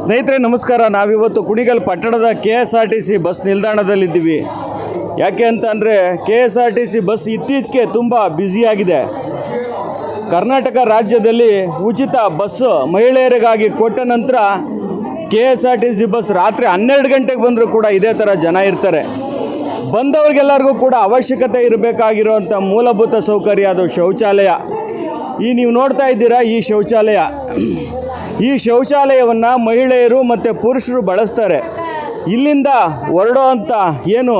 ಸ್ನೇಹಿತರೆ, ನಮಸ್ಕಾರ. ನಾವಿವತ್ತು ಕುಣಿಗಲ್ ಪಟ್ಟಣದ K S R T C bus ನಿಲ್ದಾಣದಲ್ಲಿದ್ದೀವಿ. ಯಾಕೆ ಅಂತ ಅಂದರೆ K S R T C bus ಇತ್ತೀಚೆಗೆ ತುಂಬ ಬ್ಯುಸಿಯಾಗಿದೆ ಕರ್ನಾಟಕ ರಾಜ್ಯದಲ್ಲಿ ಉಚಿತ ಬಸ್ ಮಹಿಳೆಯರಿಗಾಗಿ ಕೊಟ್ಟ ನಂತರ K S R T C bus ರಾತ್ರಿ ಹನ್ನೆರಡು ಗಂಟೆಗೆ ಬಂದರೂ ಕೂಡ ಇದೇ ಥರ ಜನ ಇರ್ತಾರೆ. ಬಂದವ್ರಿಗೆಲ್ಲರಿಗೂ ಕೂಡ ಅವಶ್ಯಕತೆ ಇರಬೇಕಾಗಿರುವಂಥ ಮೂಲಭೂತ ಸೌಕರ್ಯ ಅದು ಶೌಚಾಲಯ. ಈ ನೀವು ನೋಡ್ತಾ ಇದ್ದೀರಾ ಈ ಶೌಚಾಲಯ. ಈ ಶೌಚಾಲಯವನ್ನು ಮಹಿಳೆಯರು ಮತ್ತು ಪುರುಷರು ಬಳಸ್ತಾರೆ. ಇಲ್ಲಿಂದ ಹೊರಡೋ ಅಂಥ ಏನು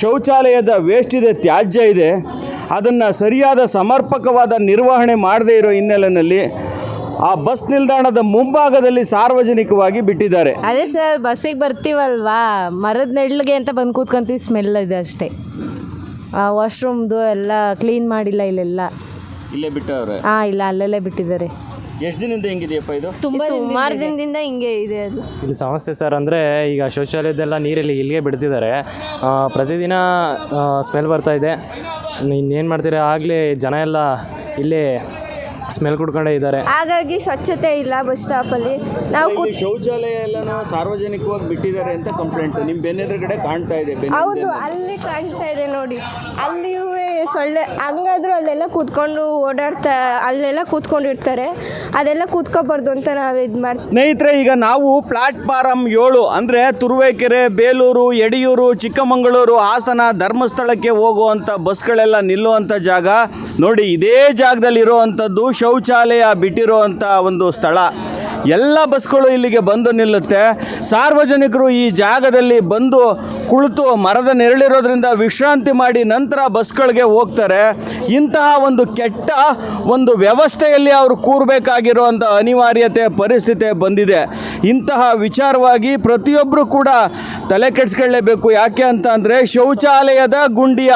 ಶೌಚಾಲಯದ ವೇಸ್ಟ್ ಇದೆ ತ್ಯಾಜ್ಯ ಇದೆ ಅದನ್ನು ಸರಿಯಾದ ಸಮರ್ಪಕವಾದ ನಿರ್ವಹಣೆ ಮಾಡದೇ ಇರೋ ಹಿನ್ನೆಲೆಯಲ್ಲಿ ಆ ಬಸ್ ನಿಲ್ದಾಣದ ಮುಂಭಾಗದಲ್ಲಿ ಸಾರ್ವಜನಿಕವಾಗಿ ಬಿಟ್ಟಿದ್ದಾರೆ. ಅದೇ ಸರ್ ಬಸ್ಸಿಗೆ ಬರ್ತೀವಲ್ವಾ? ಮರದ ನೆಡ್ಲಿಗೆ ಅಂತ ಬಂದು ಕೂತ್ಕೊಂತೀವಿ ಸ್ಮೆಲ್ ಇದೆ ಅಷ್ಟೇ. ವಾಶ್ರೂಮ್ದು ಎಲ್ಲ ಕ್ಲೀನ್ ಮಾಡಿಲ್ಲ ಇಲ್ಲೆಲ್ಲ. ಇಲ್ಲೇ ಬಿಟ್ಟವ್ರೆ? ಹಾಂ ಇಲ್ಲ ಅಲ್ಲಲ್ಲೇ ಬಿಟ್ಟಿದ್ದಾರೆ. ಎಷ್ಟು ದಿನದಿಂದ ಹೆಂಗಿದೆಯಪ್ಪ ಇದು? ತುಂಬ ಸುಮಾರು ದಿನದಿಂದ ಹಿಂಗೆ ಇದೆ ಅದು. ಇಲ್ಲಿ ಸಮಸ್ಯೆ ಸರ್ ಅಂದರೆ ಈಗ ಶೌಚಾಲಯದೆಲ್ಲ ನೀರಲ್ಲಿ ಇಲ್ಲಿಗೆ ಬಿಡ್ತಿದ್ದಾರೆ. ಆ, ಪ್ರತಿದಿನ ಸ್ಮೆಲ್ ಬರ್ತಾ ಇದೆ. ಇನ್ನೇನು ಮಾಡ್ತೀರಾ? ಆಗಲೇ ಜನ ಎಲ್ಲ ಇಲ್ಲೇ ಸ್ಮೆಲ್ ಕುಡ್ಕೊಂಡೇ ಇದ್ದಾರೆ. ಹಾಗಾಗಿ ಸ್ವಚ್ಛತೆ ಇಲ್ಲ ಬಸ್ ಸ್ಟಾಪಲ್ಲಿ ನಾವು ಇಲ್ಲಿ ಶೌಚಾಲಯ ಎಲ್ಲ ಸಾರ್ವಜನಿಕವಾಗಿ ಬಿಟ್ಟಿದ್ದಾರೆ ಅಂತ ಕಂಪ್ಲೇಂಟ್ ನಿಮ್ಮ ಬೆನ್ನೆದುರುಗಡೆ ಕಾಣ್ತಾ ಇದೆ ಬೆನ್ನ ಹೌದು ಅಲ್ಲಿ ಕಾಣ್ತಾ ಇದೆ ನೋಡಿ. ಅಲ್ಲಿಯೂ ಸೊಳ್ಳೆ ಹಂಗಾದ್ರೂ ಅಲ್ಲೆಲ್ಲ ಕೂತ್ಕೊಂಡು ಓಡಾಡ್ತಾ, ಅಲ್ಲೆಲ್ಲ ಕೂತ್ಕೊಂಡಿರ್ತಾರೆ. ಅದೆಲ್ಲ ಕೂತ್ಕೋಬಾರ್ದು ಅಂತ ನಾವು ಇದು ಮಾಡ್ತೀವಿ ಸ್ನೇಹಿತರೆ, ಈಗ ನಾವು ಪ್ಲಾಟ್ಫಾರಂ ಏಳು ಅಂದರೆ ತುರುವೇಕೆರೆ, ಬೇಲೂರು, ಯಡಿಯೂರು, ಚಿಕ್ಕಮಗಳೂರು ಹಾಸನ ಧರ್ಮಸ್ಥಳಕ್ಕೆ ಹೋಗುವಂಥ ಬಸ್ಗಳೆಲ್ಲ ನಿಲ್ಲುವಂಥ ಜಾಗ. ನೋಡಿ, ಇದೇ ಜಾಗದಲ್ಲಿ ಇರುವಂಥದ್ದು ಶೌಚಾಲಯ ಬಿಟ್ಟಿರುವಂಥ ಒಂದು ಸ್ಥಳ. ಎಲ್ಲ ಬಸ್ಗಳು ಇಲ್ಲಿಗೆ ಬಂದು ನಿಲ್ಲುತ್ತೆ. ಸಾರ್ವಜನಿಕರು ಈ ಜಾಗದಲ್ಲಿ ಬಂದು ಕುಳಿತು ಮರದ ನೆರಳಿರೋದ್ರಿಂದ ವಿಶ್ರಾಂತಿ ಮಾಡಿ ನಂತರ ಬಸ್ಗಳಿಗೆ ಹೋಗ್ತಾರೆ. ಇಂತಹ ಒಂದು ಕೆಟ್ಟ ಒಂದು ವ್ಯವಸ್ಥೆಯಲ್ಲಿ ಅವರು ಕೂರಬೇಕಾಗಿರುವಂಥ ಅನಿವಾರ್ಯತೆ ಪರಿಸ್ಥಿತಿ ಬಂದಿದೆ. ಇಂತಹ ವಿಚಾರವಾಗಿ ಪ್ರತಿಯೊಬ್ಬರು ಕೂಡ ತಲೆ ಕೆಡಿಸ್ಕೊಳ್ಳೇಬೇಕು. ಯಾಕೆ ಅಂತ ಅಂದರೆ ಶೌಚಾಲಯದ ಗುಂಡಿಯ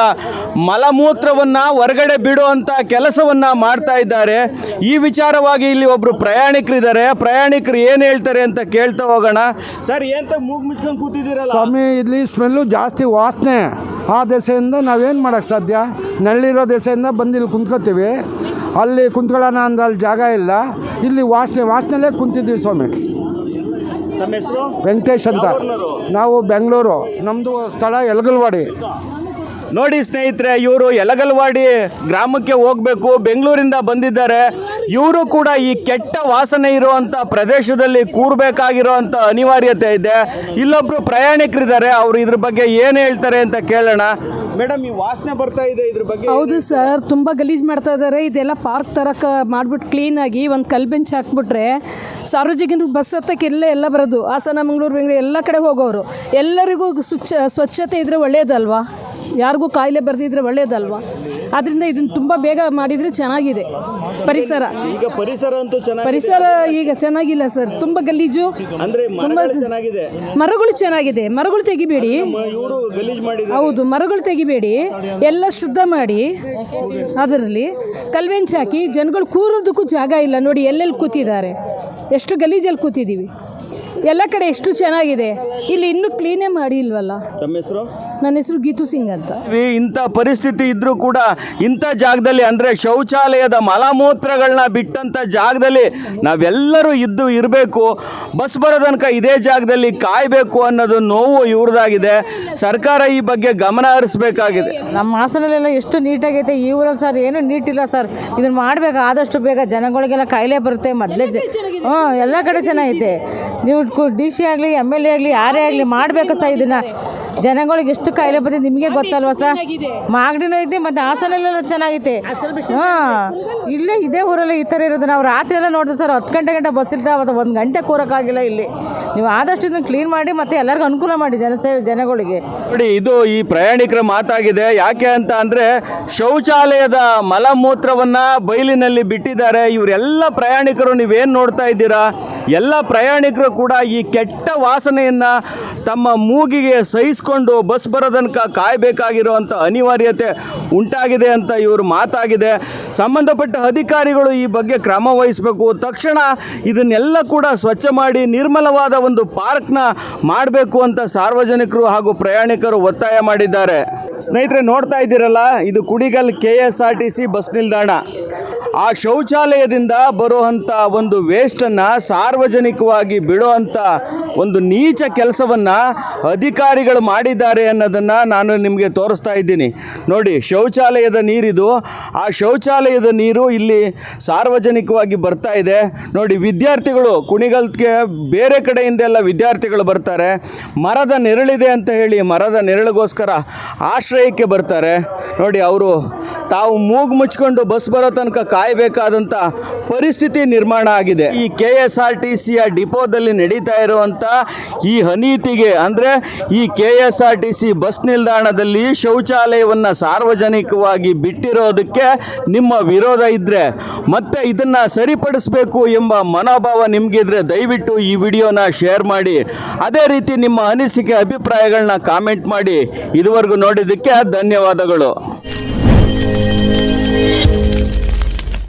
ಮಲಮೂತ್ರವನ್ನು ಹೊರಗಡೆ ಬಿಡುವಂಥ ಕೆಲಸವನ್ನು ಮಾಡ್ತಾ ಇದ್ದಾರೆ. ಈ ವಿಚಾರವಾಗಿ ಇಲ್ಲಿ ಒಬ್ಬರು ಪ್ರಯಾಣಿಕರಿದ್ದಾರೆ. ಪ್ರಯಾಣಿಕರು ಏನು ಹೇಳ್ತಾರೆ ಅಂತ ಕೇಳ್ತಾ ಹೋಗೋಣ. ಸರ್ ಏನಂತ ಮೂಗು ಮುಚ್ಕೊಂಡು ಕೂತಿದ್ದೀರಲ್ಲ? ಸ್ವಾಮಿ ಇಲ್ಲಿ ಸ್ಮೆಲ್ಲು ಜಾಸ್ತಿ ವಾಸನೆ. ಆ ದೆಸೆಯಿಂದ ನಾವೇನು ಮಾಡೋಕ್ಕೆ ಸಾಧ್ಯ? ನಳ್ಳಿರೋ ದೆಸೆಯಿಂದ ಬಂದು ಇಲ್ಲಿ ಕುಂತ್ಕೋತೀವಿ. ಅಲ್ಲಿ ಕುಂತ್ಕೊಳ್ಳೋಣ ಅಂದ್ರೆ ಅಲ್ಲಿ ಜಾಗ ಇಲ್ಲ. ಇಲ್ಲಿ ವಾಸನೆ ವಾಸನೆಲ್ಲೇ ಕುಂತಿದ್ದೀವಿ ಸ್ವಾಮಿ. ನಮ್ಮ ಹೆಸರು? ವೆಂಕಟೇಶ್ ಅಂತ. ನಾವು ಬೆಂಗಳೂರು. ನಮ್ಮದು ಸ್ಥಳ ಯಲಗಲ್ವಾಡಿ. ನೋಡಿ ಸ್ನೇಹಿತರೆ ಇವರು ಯಲಗಲ್ವಾಡಿ ಗ್ರಾಮಕ್ಕೆ ಹೋಗಬೇಕು ಬೆಂಗಳೂರಿಂದ ಬಂದಿದ್ದಾರೆ. ಇವರು ಕೂಡ ಈ ಕೆಟ್ಟ ವಾಸನೆ ಇರುವಂಥ ಪ್ರದೇಶದಲ್ಲಿ ಕೂರಬೇಕಾಗಿರುವಂಥ ಅನಿವಾರ್ಯತೆ ಇದೆ. ಇಲ್ಲೊಬ್ರು ಪ್ರಯಾಣಿಕರಿದ್ದಾರೆ ಅವರು ಇದ್ರ ಬಗ್ಗೆ ಏನು ಹೇಳ್ತಾರೆ ಅಂತ ಕೇಳೋಣ. ಮೇಡಮ್ ಈ ವಾಸನೆ ಬರ್ತಾ ಇದೆ ಇದ್ರ ಬಗ್ಗೆ ಹೌದು ಸರ್ ತುಂಬ ಗಲೀಜು ಮಾಡ್ತಾ ಇದ್ದಾರೆ. ಇದೆಲ್ಲ ಪಾರ್ಕ್ ತರಕ ಮಾಡಿಬಿಟ್ಟು ಕ್ಲೀನಾಗಿ ಒಂದು ಕಲ್ ಬೆಂಚ್ ಹಾಕ್ಬಿಟ್ರೆ ಸಾರ್ವಜನಿಕರು ಬಸ್ ಹತ್ತಕ್ಕೆ ಎಲ್ಲ ಎಲ್ಲ ಬರೋದು. ಹಾಸನ ಮಂಗಳೂರು ಬೆಂಗಳೂರು ಎಲ್ಲ ಕಡೆ ಹೋಗೋರು. ಎಲ್ಲರಿಗೂ ಸ್ವಚ್ಛ ಸ್ವಚ್ಛತೆ ಇದ್ದರೆ ಒಳ್ಳೆಯದಲ್ವಾ ಯಾರಿಗೂ ಕಾಯಿಲೆ ಬರ್ದಿದ್ರೆ ಒಳ್ಳೆಯದಲ್ವಾ ಅದರಿಂದ ಇದನ್ನು ತುಂಬ ಬೇಗ ಮಾಡಿದರೆ ಚೆನ್ನಾಗಿದೆ. ಪರಿಸರ. ಈಗ ಪರಿಸರ ಅಂತೂ ಚೆನ್ನಾಗಿ ಪರಿಸರ ಈಗ ಚೆನ್ನಾಗಿಲ್ಲ ಸರ್. ತುಂಬ ಗಲೀಜು. ಅಂದ್ರೆ ತುಂಬ ಚೆನ್ನಾಗಿದೆ. ಮರಗಳು ಚೆನ್ನಾಗಿದೆ. ಮರಗಳು ತೆಗಿಬೇಡಿ. ಇವರು ಗಲೀಜ್ ಮಾಡಿದ್ದಾರೆ. ಹೌದು ಮರಗಳು ತೆಗಿಬೇಡಿ. ಎಲ್ಲ ಶುದ್ಧ ಮಾಡಿ ಅದರಲ್ಲಿ ಕಲ್ವೆಂಚ್ ಹಾಕಿ ಜನಗಳು ಕೂರೋದಕ್ಕೂ ಜಾಗ ಇಲ್ಲ. ನೋಡಿ ಎಲ್ಲೆಲ್ಲಿ ಕೂತಿದ್ದಾರೆ? ಎಷ್ಟು ಗಲೀಜಲ್ಲಿ ಕೂತಿದ್ದೀವಿ. ಎಲ್ಲ ಕಡೆ ಎಷ್ಟು ಚೆನ್ನಾಗಿದೆ. ಇಲ್ಲಿ ಇನ್ನೂ ಕ್ಲೀನೇ ಮಾಡಿ ಇಲ್ವಲ್ಲ ತಮ್ಮ ಹೆಸರು? ನನ್ನ ಹೆಸರು ಗೀತು ಸಿಂಗ್ ಅಂತ. ಈ ಇಂಥ ಪರಿಸ್ಥಿತಿ ಇದ್ರೂ ಕೂಡ ಇಂಥ ಜಾಗದಲ್ಲಿ ಅಂದರೆ ಶೌಚಾಲಯದ ಮಲಮೂತ್ರಗಳನ್ನ ಬಿಟ್ಟಂಥ ಜಾಗದಲ್ಲಿ ನಾವೆಲ್ಲರೂ ಇದ್ದು ಇರಬೇಕು. ಬಸ್ ಬರೋ ತನಕ ಇದೇ ಜಾಗದಲ್ಲಿ ಕಾಯಬೇಕು ಅನ್ನೋದು ನೋವು ಇವ್ರದ್ದಾಗಿದೆ ಸರ್ಕಾರ ಈ ಬಗ್ಗೆ ಗಮನ ಹರಿಸಬೇಕಾಗಿದೆ. ನಮ್ಮ ಹಾಸನಲ್ಲೆಲ್ಲ ಎಷ್ಟು ನೀಟಾಗೈತೆ ಈ ಊರಲ್ಲಿ ಸರ್ ಏನು ನೀಟ್ ಇಲ್ಲ ಸರ್. ಇದನ್ನ ಮಾಡಬೇಕು ಆದಷ್ಟು ಬೇಗ ಜನಗಳಿಗೆಲ್ಲ ಕಾಯಿಲೆ ಬರುತ್ತೆ ಮೊದಲೇ ಜ ಹ್ಞೂ ಎಲ್ಲ ಕಡೆ ಚೆನ್ನಾಗೈತೆ. ನೀವು ಡಿ ಸಿ ಆಗಲಿ, ಎಂ ಎಲ್ ಎ ಆಗಲಿ ಯಾರೇ ಆಗಲಿ ಮಾಡಬೇಕು ಸರ್ ಇದನ್ನು? ಜನಗಳಿಗೆ ಎಷ್ಟು ಕಾಯಿಲೆ ಬಂದಿದೆ ನಿಮಗೆ ಗೊತ್ತಲ್ವ ಸರ್? ಮಾಗಡಿನೂ ಐತೆ ಮತ್ತು ಹಾಸನಲ್ಲೆಲ್ಲ ಚೆನ್ನಾಗೈತೆ. ಹಾಂ, ಇಲ್ಲೇ ಇದೇ ಊರಲ್ಲಿ ಈ ಥರ ಇರೋದು. ನಾವು ರಾತ್ರಿ ಎಲ್ಲ ನೋಡಿದೆ ಸರ್ ಹತ್ತು ಗಂಟೆ ಗಂಟೆ ಬಸ್ ಇರ್ತಾವೆ ಒಂದು ಗಂಟೆ ಕೂರೋಕ್ಕಾಗಿಲ್ಲ ಇಲ್ಲಿ. ನೀವು ಆದಷ್ಟು ಇದನ್ನು ಕ್ಲೀನ್ ಮಾಡಿ ಮತ್ತೆ ಎಲ್ಲರಿಗೂ ಅನುಕೂಲ ಮಾಡಿ ಜನಸೇವೆ ಜನಗಳಿಗೆ. ನೋಡಿ, ಇದು ಈ ಪ್ರಯಾಣಿಕರ ಮಾತಾಗಿದೆ. ಯಾಕೆ ಅಂತ ಅಂದರೆ ಶೌಚಾಲಯದ ಮಲಮೂತ್ರವನ್ನು ಬಯಲಿನಲ್ಲಿ ಬಿಟ್ಟಿದ್ದಾರೆ. ಇವರೆಲ್ಲ ಪ್ರಯಾಣಿಕರು ನೀವೇನು ನೋಡ್ತಾ ಇದ್ದೀರಾ? ಎಲ್ಲ ಪ್ರಯಾಣಿಕರು ಕೂಡ ಈ ಕೆಟ್ಟ ವಾಸನೆಯನ್ನು ತಮ್ಮ ಮೂಗಿಗೆ ಸಹಿಸಿಕೊಂಡು ಬಸ್ ಬರೋ ತನಕ ಕಾಯಬೇಕಾಗಿರುವಂಥ ಅನಿವಾರ್ಯತೆ ಉಂಟಾಗಿದೆ ಅಂತ ಇವರು ಮಾತಾಗಿದೆ. ಸಂಬಂಧಪಟ್ಟ ಅಧಿಕಾರಿಗಳು ಈ ಬಗ್ಗೆ ಕ್ರಮ ವಹಿಸಬೇಕು. ತಕ್ಷಣ ಇದನ್ನೆಲ್ಲ ಕೂಡ ಸ್ವಚ್ಛ ಮಾಡಿ ನಿರ್ಮಲವಾದ ಒಂದು ಪಾರ್ಕ್ನ ಮಾಡಬೇಕು ಅಂತ ಸಾರ್ವಜನಿಕರು ಹಾಗೂ ಪ್ರಯಾಣಿಕರು ಒತ್ತಾಯ ಮಾಡಿದ್ದಾರೆ. ಸ್ನೇಹಿತರೆ, ನೋಡ್ತಾ ಇದ್ದೀರಲ್ಲ, ಇದು ಕುಡಿಗಲ್ ಕೆ ಎಸ್ ಬಸ್ ನಿಲ್ದಾಣ. ಆ ಶೌಚಾಲಯದಿಂದ ಬರುವಂಥ ಒಂದು ವೇಸ್ಟನ್ನು ಸಾರ್ವಜನಿಕವಾಗಿ ಬಿಡುವಂಥ ಒಂದು ನೀಚ ಕೆಲಸವನ್ನು ಅಧಿಕಾರಿಗಳು ಮಾಡಿದ್ದಾರೆ ಅನ್ನೋದನ್ನು ನಾನು ನಿಮಗೆ ತೋರಿಸ್ತಾ ಇದ್ದೀನಿ. ನೋಡಿ, ಶೌಚಾಲಯದ ನೀರಿದು, ಆ ಶೌಚಾಲಯದ ನೀರು ಇಲ್ಲಿ ಸಾರ್ವಜನಿಕವಾಗಿ ಬರ್ತಾ ಇದೆ. ನೋಡಿ, ವಿದ್ಯಾರ್ಥಿಗಳು, ಕುಣಿಗಲ್ಗೆ ಬೇರೆ ಕಡೆಯಿಂದೆಲ್ಲ ವಿದ್ಯಾರ್ಥಿಗಳು ಬರ್ತಾರೆ. ಮರದ ನೆರಳಿದೆ ಅಂತ ಹೇಳಿ ಮರದ ನೆರಳಿಗೋಸ್ಕರ ಆಶ್ರಯಕ್ಕೆ ಬರ್ತಾರೆ. ನೋಡಿ, ಅವರು ತಾವು ಮೂಗು ಮುಚ್ಕೊಂಡು ಬಸ್ ಬರೋ ತನಕ ಕಾಯಬೇಕಾದಂಥ ಪರಿಸ್ಥಿತಿ ನಿರ್ಮಾಣ ಆಗಿದೆ. ಈ ಕೆ ಎಸ್ ಆರ್ ಟಿ ಸಿಯ ಡಿಪೋದಲ್ಲಿ ನಡೀತಾ ಇರುವಂಥ ಈ ಅನೀತಿಗೆ ಅಂದರೆ ಈ K S R T C bus ನಿಲ್ದಾಣದಲ್ಲಿ ಶೌಚಾಲಯವನ್ನು ಸಾರ್ವಜನಿಕವಾಗಿ ಬಿಟ್ಟಿರೋದಕ್ಕೆ ನಿಮ್ಮ ವಿರೋಧ ಇದ್ದರೆ ಮತ್ತೆ ಇದನ್ನು ಸರಿಪಡಿಸಬೇಕು ಎಂಬ ಮನೋಭಾವ ನಿಮಗಿದ್ರೆ ದಯವಿಟ್ಟು ಈ ವಿಡಿಯೋನ ಶೇರ್ ಮಾಡಿ. ಅದೇ ರೀತಿ ನಿಮ್ಮ ಅನಿಸಿಕೆ, ಅಭಿಪ್ರಾಯಗಳನ್ನ ಕಾಮೆಂಟ್ ಮಾಡಿ. ಇದುವರೆಗೂ ನೋಡಿದ್ದಕ್ಕೆ ಧನ್ಯವಾದಗಳು.